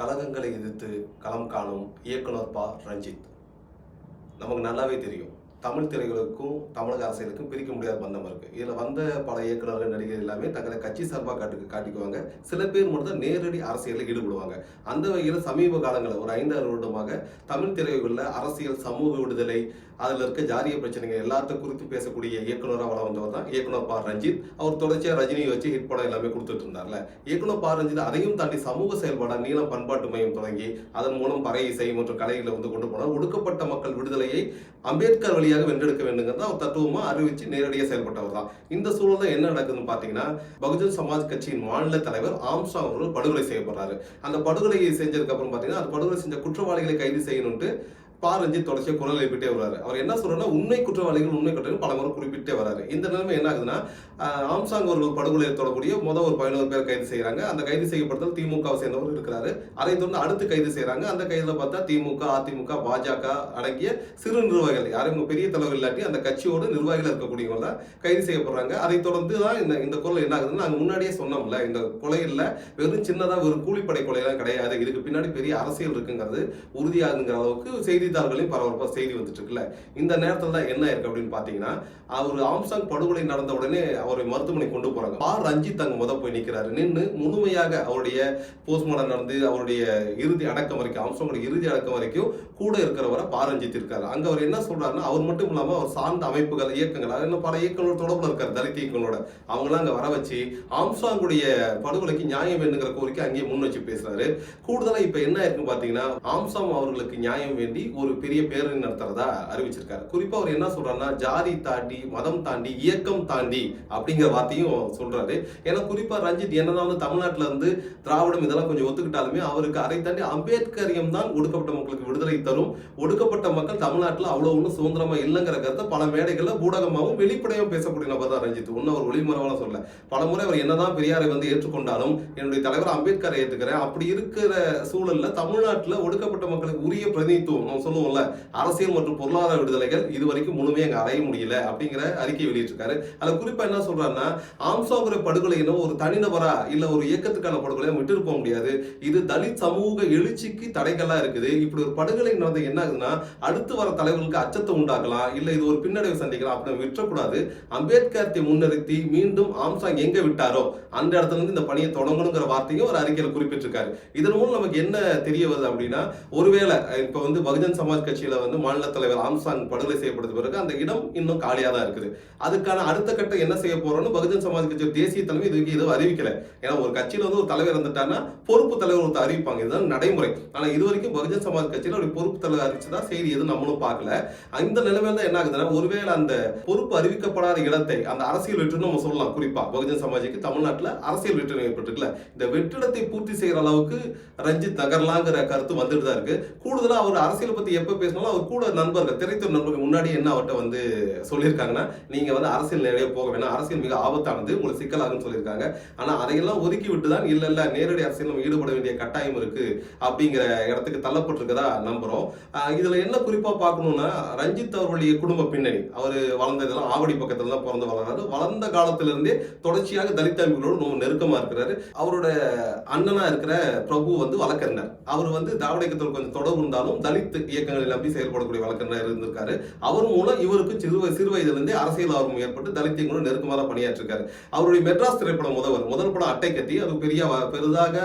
கழகங்களை எதிர்த்து களம் காணும் இயக்குனர் பா ரஞ்சித். நமக்கு நல்லாவே தெரியும். தமிழ் திரைகளுக்கும் தமிழக அரசியலுக்கும் பிரிக்க முடியாத பந்தம் இருக்கு. இதுல வந்த பல இயக்குநர்கள் நடிகர் எல்லாமே தங்களை கட்சி சார்பாக காட்டு காட்டிக்குவாங்க. சில பேர் மட்டும் தான் நேரடி அரசியலில் ஈடுபடுவாங்க. அந்த வகையில் சமீப காலங்களில் ஒரு ஐந்தாறு வருடமாக தமிழ் திரைகளில் அரசியல் சமூக விடுதலை அதில் இருக்க ஜாதிய பிரச்சனைகள் எல்லாத்த குறித்து பேசக்கூடிய இயக்குநராக வள வந்தவர் தான் இயக்குனர் பா. ரஞ்சித். அவர் தொடர்ச்சியாக ரஜினியை வச்சு ஹிட் படம் எல்லாமே கொடுத்துட்டு இருந்தார்ல. இயக்குனர் பா. ரஞ்சித் அதையும் தாண்டி சமூக செயல்பாடாக நீளம் பண்பாட்டு மையம் தொடங்கி அதன் மூலம் பறை இசை மற்றும் கலைகளை வந்து கொண்டு போனார். ஒடுக்கப்பட்ட மக்கள் விடுதலையை அம்பேத்கர் வழியாக வென்றெடுக்க வேண்டுங்கிறத அவர் தத்துவமா அறிவிச்சு நேரடியாக செயல்பட்டவர் தான். இந்த சூழலில் என்ன நடக்குதுன்னு பார்த்தீங்கன்னா பகுஜன் சமாஜ் கட்சியின் மாநில தலைவர் ஆம்சா அவர்கள் படுகொலை செய்யப்படுறாரு. அந்த படுகொலையை செஞ்சதுக்கு அப்புறம் பார்த்தீங்கன்னா அந்த படுகொலை செஞ்ச குற்றவாளிகளை கைது செய்யணும்ட்டு பா ரஞ்சித் தொடர்ச்சியாக குரல் எழுப்பிட்டே வர்றாரு. அவர் என்ன சொல்றாருன்னா உண்மை குற்றவாளிகள் உண்மை குற்றவாளிகள் பல முறை குறிப்பிட்டே வராரு இந்த நிலைமை என்ன ஆகுதுன்னா ஆம்சாங் அவர்கள் படுகொலையை தொடரக்கூடிய முதல் ஒரு பதினோரு பேர் கைது செய்யறாங்க. அந்த கைது செய்யப்பட்டது திமுகவை சேர்ந்தவர் இருக்கிறாரு. அதை தொடர்ந்து அடுத்து கைது செய்யறாங்க. அந்த கைதில் பார்த்தா திமுக அதிமுக பாஜக அடங்கிய சிறு நிர்வாகிகள். யாரும் பெரிய தலைவர் இல்லாட்டி அந்த கட்சியோட நிர்வாகிகள் இருக்கக்கூடியவங்க தான் கைது செய்யப்படுறாங்க. அதை தொடர்ந்து தான் இந்த இந்த குரல் என்ன ஆகுதுன்னா நாங்கள் முன்னாடியே சொன்னோம்ல இந்த கொலையில் வெறும் சின்னதாக ஒரு கூலிப்படை கொலையெல்லாம் கிடையாது. இதுக்கு பின்னாடி பெரிய அரசியல் இருக்குங்கிறது உறுதியாகுங்கிற அளவுக்கு செய்தி செய்தித்தாள்களையும் பரபரப்பாக செய்தி வந்துட்டு இருக்குல்ல இந்த நேரத்தில் தான் என்ன இருக்கு அப்படின்னு பார்த்தீங்கன்னா அவர் ஆம்சாங் படுகொலை நடந்த உடனே அவரை மருத்துவமனை கொண்டு போறாங்க. பா. ரஞ்சித் அங்க முத போய் நிற்கிறாரு நின்று முழுமையாக அவருடைய போஸ்ட்மார்டம் நடந்து அவருடைய இறுதி அடக்கம் வரைக்கும் ஆம்சாங்கோட இறுதி அடக்கம் வரைக்கும் கூட இருக்கிறவரை பா. ரஞ்சித் இருக்காரு. அங்கே அவர் என்ன சொல்றாருன்னா அவர் மட்டும் இல்லாமல் அவர் சார்ந்த அமைப்புகள் இயக்கங்கள் இன்னும் பல இயக்கங்களோட தொடர்பில் இருக்காரு தலித் இயக்கங்களோட. அவங்களாம் அங்கே வர வச்சு ஆம்சாங்குடைய படுகொலைக்கு நியாயம் வேணுங்கிற கோரிக்கை அங்கேயே முன் வச்சு பேசுறாரு. கூடுதலாக இப்போ என்ன இருக்குன்னு பார்த்தீங்கன்னா ஆம்சாங் அவர்களுக்கு நியாயம் வேண்டி ஒரு பெரிய பேரணி நடத்துறதா அறிவிச்சிருக்காரு. குறிப்பா அவர் என்ன சொல்றாருன்னா ஜாதி தாண்டி மதம் தாண்டி இயக்கம் தாண்டி அப்படிங்கிற வார்த்தையும் சொல்றாரு. ஏன்னா குறிப்பா ரஞ்சித் என்னதான் வந்து தமிழ்நாட்டுல இருந்து திராவிடம் இதெல்லாம் கொஞ்சம் ஒத்துக்கிட்டாலுமே அவருக்கு அதை தாண்டி அம்பேத்கரியம் தான் ஒடுக்கப்பட்ட மக்களுக்கு விடுதலை தரும். ஒடுக்கப்பட்ட மக்கள் தமிழ்நாட்டில் அவ்வளோ ஒன்றும் சுதந்திரமா இல்லைங்கிற கருத்தை பல மேடைகளில் ஊடகமாகவும் வெளிப்படையாகவும் பேசக்கூடிய நபர் தான் ரஞ்சித். ஒன்னும் அவர் ஒளிமரவான சொல்ல பல முறை அவர் என்னதான் பெரியாரை வந்து ஏற்றுக்கொண்டாலும் என்னுடைய தலைவர் அம்பேத்கரை ஏற்றுக்கிறேன் அப்படி இருக்கிற சூழல்ல தமிழ்நாட்டில் ஒடுக்கப்பட்ட மக்களுக்கு உரிய பிரதிநிதித்துவம் நம்ம சொல்லுவோம்ல அரசியல் மற்றும் பொருளாதார விடுதலைகள் இது வரைக்கும் முழுமையாக அடைய முடியல அப்படிங்கிற அறிக்கை வெளியிட்டிருக்காரு. அதில் குறிப்பாக என்ன சொல்கிறாருன்னா ஆம்சாங்குற படுகொலை ஒரு தனிநபரா இல்ல ஒரு இயக்கத்துக்கான படுகொலை விட்டு போக முடியாது. இது தலித் சமூக எழுச்சிக்கு தடைகளாக இருக்குது. இப்படி ஒரு படுகொலை நடந்து என்ன ஆகுதுன்னா அடுத்து வர தலைவர்களுக்கு அச்சத்தை உண்டாக்கலாம் இல்ல இது ஒரு பின்னடைவு சந்திக்கலாம் அப்படின்னு விட்டுறக்கூடாது. அம்பேத்கரத்தை முன்னிறுத்தி மீண்டும் ஆம்சாங் எங்க விட்டாரோ அந்த இடத்துல இருந்து இந்த பணியை தொடங்கணுங்கிற வார்த்தையும் ஒரு அறிக்கையில் குறிப்பிட்டிருக்காரு. இதன் மூலம் நமக்கு என்ன தெரிய வருது அப்படின்னா ஒருவேளை இப்போ வந்து பகுஜன் சமாஜ் கட்சியில வந்து மாநில தலைவர் ஆம்சாங் படுகொலை செய்யப்பட்ட பிறகு அந்த இடம் இன்னும் காலியாக தான் இருக்குது. அதுக்கான அடுத்த கட்டம் என்ன செய்ய போறோம்னு பகுஜன் சமாஜ் கட்சி தேசிய தலைமை இதுக்கு எதுவும் அறிவிக்கல. ஏன்னா ஒரு கட்சியில வந்து ஒரு தலைவர் இருந்துட்டாங்கன்னா பொறுப்பு தலைவர் ஒருத்தர் அறிவிப்பாங்க. இதுதான் நடைமுறை. ஆனா இது வரைக்கும் பகுஜன் சமாஜ் கட்சியில ஒரு பொறுப்பு தலைவர் அறிவிச்சதா செய்தி எதுவும் நம்மளும் பார்க்கல. அந்த நிலைமையில தான் என்ன ஆகுதுன்னா ஒருவேளை அந்த பொறுப்பு அறிவிக்கப்படாத இடத்தை அந்த அரசியல் வெற்றின்னு நம்ம சொல்லலாம். குறிப்பா பகுஜன் சமாஜுக்கு தமிழ்நாட்டில் அரசியல் வெற்றி ஏற்பட்டுருக்குல்ல. இந்த வெற்றிடத்தை பூர்த்தி செய்யற அளவுக்கு ரஞ்சித் நகர்லாங்கிற கருத்து வந்துட்டு தான் இருக்கு. கூடுதலா அவர் அரசியல் பத்தி எப்ப பேசினாலும் அவர் கூட நண்பர்கள் திரைத்துறை நண்பர்கள் முன்னாடி என்ன அவர்கிட்ட வந்து சொல்லியிருக்காங்கன்னா நீங்க வந்து அரசியல் நிறைய போக வேணாம். அரசியல் மிக ஆபத்தானது உங்களுக்கு சிக்கலாகுன்னு சொல்லியிருக்காங்க. ஆனா அதையெல்லாம் ஒதுக்கி விட்டு தான் இல்ல இல்ல நேரடி அரசியல் நம்ம ஈடுபட வேண்டிய கட்டாயம் இருக்கு அப்படிங்கிற இடத்துக்கு தள்ளப்பட்டிருக்கதா நம்புறோம். இதில் இதுல என்ன குறிப்பா பார்க்கணும்னா ரஞ்சித் அவருடைய குடும்ப பின்னணி. அவர் வளர்ந்ததெல்லாம் ஆவடி பக்கத்துல தான் பிறந்து வளர்றாரு. வளர்ந்த காலத்திலிருந்தே தொடர்ச்சியாக தலித் அமைப்புகளோடு ரொம்ப நெருக்கமா இருக்கிறாரு. அவரோட அண்ணனா இருக்கிற பிரபு வந்து வழக்கறிஞர். அவர் வந்து திராவிட இயக்கத்தில் கொஞ்சம் தொடர்பு இருந்தாலும் தலித் இயக்கங்களை நம்பி செயல்படக்கூடிய வழக்கறிஞராக இருந்திருக்காரு. அவர் மூலம் இவருக்கு சிறு சிறு வயதிலிருந்தே அரசியல் ஆர்வம் ஏற்பட்டு தலித்தியங்களும் நெருக்கமாக பணியாற்றிருக்காரு. அவருடைய மெட்ராஸ் திரைப்படம் முதல்வர் முதல் படம் அட்டை கட்டி அது பெரிய பெரிதாக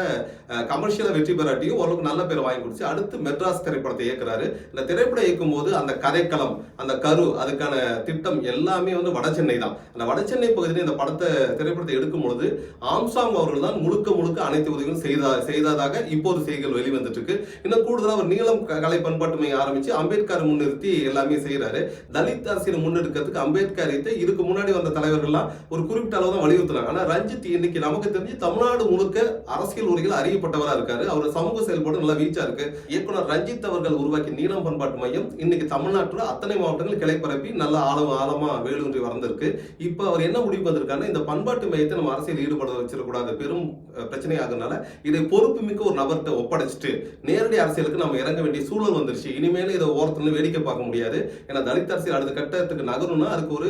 கமர்ஷியலாக வெற்றி பெறாட்டியும் ஓரளவுக்கு நல்ல பேர் வாங்கி கொடுத்து அடுத்து மெட்ராஸ் திரைப்படத்தை இயக்குறாரு. இந்த திரைப்படம் இயக்கும் போது அந்த கதைக்களம் அந்த கரு அதுக்கான திட்டம் எல்லாமே வந்து வட சென்னை தான். அந்த வட சென்னை பகுதியில் இந்த படத்தை திரைப்படத்தை எடுக்கும் பொழுது ஆம்சாங் அவர்கள் தான் முழுக்க முழுக்க அனைத்து உதவிகளும் செய்தா செய்ததாக இப்போது செய்திகள் வெளிவந்துட்டு இருக்கு. இன்னும் கூடுதலாக அவர் நீளம் கலை பண்பாட்டு மையம் ஆரம்பிச்சு அம்பேத்கர் முன்னிறுத்தி எல்லாமே செய்யறாரு தலித் அரசியல் முன்னெடுக்கிறதுக்கு அம்பேத்கர் இதுக்கு முன்னாடி வந்த தலைவர்கள்லாம் ஒரு குறிப்பிட்ட அளவு தான் வலியுறுத்தினாங்க. ஆனா ரஞ்சித் இன்னைக்கு நமக்கு தெரிஞ்சு தமிழ்நாடு முழுக்க அரசியல் உரையில் அறியப்பட்டவரா இருக்காரு. அவர் சமூக செயல்பாடு நல்லா வீச்சா இருக்கு. இயக்குனர் ரஞ்சித் அவர்கள் உருவாக்கிய நீளம் பண்பாட்டு மையம் இன்னைக்கு தமிழ்நாட்டில் அத்தனை மாவட்டங்கள் கிளை பரப்பி நல்ல ஆழம் ஆழமா வேலூன்றி வளர்ந்திருக்கு. இப்ப அவர் என்ன முடிவு வந்திருக்காருன்னா இந்த பண்பாட்டு மையத்தை நம்ம அரசியல் ஈடுபட வச்சிடக்கூடாது. பெரும் பிரச்சனை ஆகுறதுனால இதை பொறுப்பு மிக்க ஒரு நபர்கிட்ட ஒப்படைச்சிட்டு நேரடி அரசியலுக்கு நம்ம இறங்க வேண்டிய சூழல் வந்துருச்சு. வந்துருச்சு இனிமேல் இதை ஓரத்துல வேடிக்கை பார்க்க முடியாது. ஏன்னா தலித் அரசியல் அடுத்த கட்டத்துக்கு நகரும்னா அதுக்கு ஒரு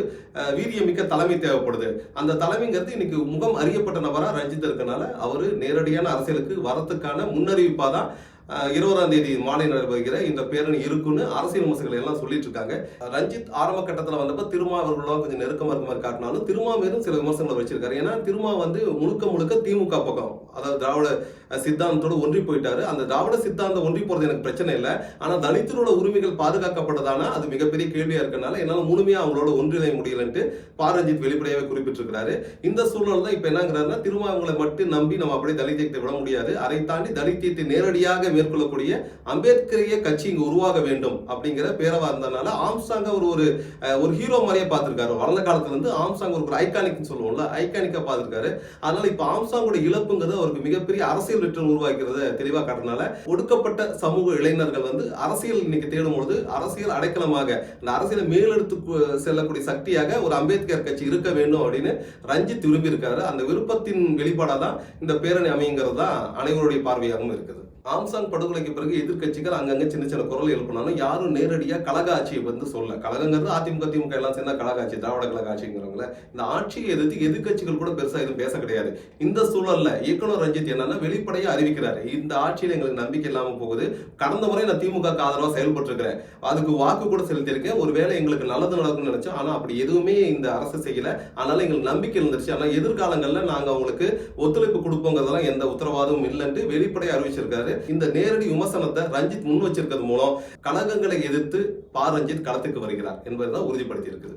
வீரியமிக்க தலைமை தேவைப்படுது. அந்த தலைமைங்கிறது இன்னைக்கு முகம் அறியப்பட்ட நபராக ரஞ்சித் இருக்கனால அவர் நேரடியான அரசியலுக்கு வரத்துக்கான முன்னறிவிப்பாக தான் இருபதாம் தேதி மாலை நடைபெறுகிற இந்த பேரணி இருக்குன்னு அரசியல் விமர்சகர்கள் எல்லாம் சொல்லிட்டு இருக்காங்க. ரஞ்சித் ஆரம்ப கட்டத்தில் வந்தப்போ திருமா அவர்களெல்லாம் கொஞ்சம் நெருக்கமாக இருக்க மாதிரி காட்டினாலும் திருமா மீதும் சில விமர்சனங்களை வச்சிருக்காரு. ஏன்னா திருமா வந்து முழுக்க முழுக்க திமுக பக்கம் அதாவது திராவிட சித்தாந்தத்தோட ஒன்றி போயிட்டாரு. அந்த திராவிட சித்தாந்தம் ஒன்றி போறது எனக்கு பிரச்சனை இல்லை. ஆனா தலித்தரோட உரிமைகள் பாதுகாக்கப்பட்டதானா அது மிகப்பெரிய கேள்வியா இருக்கனால என்னால முழுமையா அவங்களோட ஒன்றிணைய முடியலன்ட்டு பாரஞ்சித் வெளிப்படையாக குறிப்பிட்டிருக்கிறாரு. இந்த சூழல் தான் இப்ப என்னங்கிறாருன்னா திருமாவங்களை மட்டும் நம்பி நம்ம அப்படியே தலித்தியத்தை விட முடியாது. அதை தாண்டி தலித்தியத்தை நேரடியாக மேற்கொள்ளக்கூடிய அம்பேத்கரிய கட்சி இங்கு உருவாக வேண்டும் அப்படிங்கிற பேரவா இருந்தனால ஆம்சாங்க ஒரு ஒரு ஒரு ஹீரோ மாதிரியே பார்த்திருக்காரு. வளர்ந்த காலத்துல இருந்து ஆம்சாங் ஒரு ஐகானிக் சொல்லுவோம்ல ஐகானிக்கா பார்த்திருக்காரு. அதனால இப்ப ஆம்சாங்கோட இழப்புங்கிறது அவருக்கு மிகப்பெரிய அரசியல் வெற்றி உருவாக்கிறத தெளிவா காட்டுறதுனால ஒடுக்கப்பட்ட சமூக இளைஞர்கள் வந்து அரசியல் இன்னைக்கு தேடும் பொழுது அரசியல் அடைக்கலமாக இந்த அரசியலை மேலெடுத்து செல்லக்கூடிய சக்தியாக ஒரு அம்பேத்கர் கட்சி இருக்க வேண்டும் அப்படின்னு ரஞ்சித் விரும்பி இருக்காரு அந்த விருப்பத்தின் வெளிப்பாடாக தான் இந்த பேரணி அமைங்கிறது தான் அனைவருடைய பார்வையாகவும் இருக்குது. ஆம்சாங் படுகொலைக்கு பிறகு எதிர்க்கட்சிகள் அங்கங்க சின்ன சின்ன குரல் எழுப்பினாலும் யாரும் நேரடியாக கழக ஆட்சியை வந்து சொல்ல கழகங்கிறது அதிமுக திமுக எல்லாம் சேர்ந்தா கழக ஆட்சி திராவிட கழக ஆட்சிங்கிறவங்கள இந்த ஆட்சியை எதிர்த்து எதிர்க்கட்சிகள் கூட பெருசாக எதுவும் பேச கிடையாது. இந்த சூழல்ல இயக்குனர் ரஞ்சித் என்னன்னா வெளிப்படையாக அறிவிக்கிறாரு. இந்த ஆட்சியில் எங்களுக்கு நம்பிக்கை இல்லாமல் போகுது. கடந்த முறை நான் திமுக ஆதரவாக ஆதரவா செயல்பட்டு இருக்கிறேன் அதுக்கு வாக்கு கூட செலுத்தியிருக்கேன். ஒருவேளை எங்களுக்கு நல்லது நடக்கும்னு நினைச்சோம் ஆனால் அப்படி எதுவுமே இந்த அரசு செய்யல. அதனால எங்களுக்கு நம்பிக்கை இருந்துருச்சு. ஆனால் எதிர்காலங்களில் நாங்கள் அவங்களுக்கு ஒத்துழைப்பு கொடுப்போங்கிறதெல்லாம் எந்த உத்தரவாதமும் இல்லைன்ட்டு வெளிப்படையாக அறிவிச்சிருக்காரு. இந்த நேரடி விமர்சனத்தை ரஞ்சித் முன் வச்சிருக்கிறது மூலம் கழகங்களை எதிர்த்து பா ரஞ்சித் களத்துக்கு வருகிறார் என்பதுதான் உறுதிப்படுத்தி இருக்குது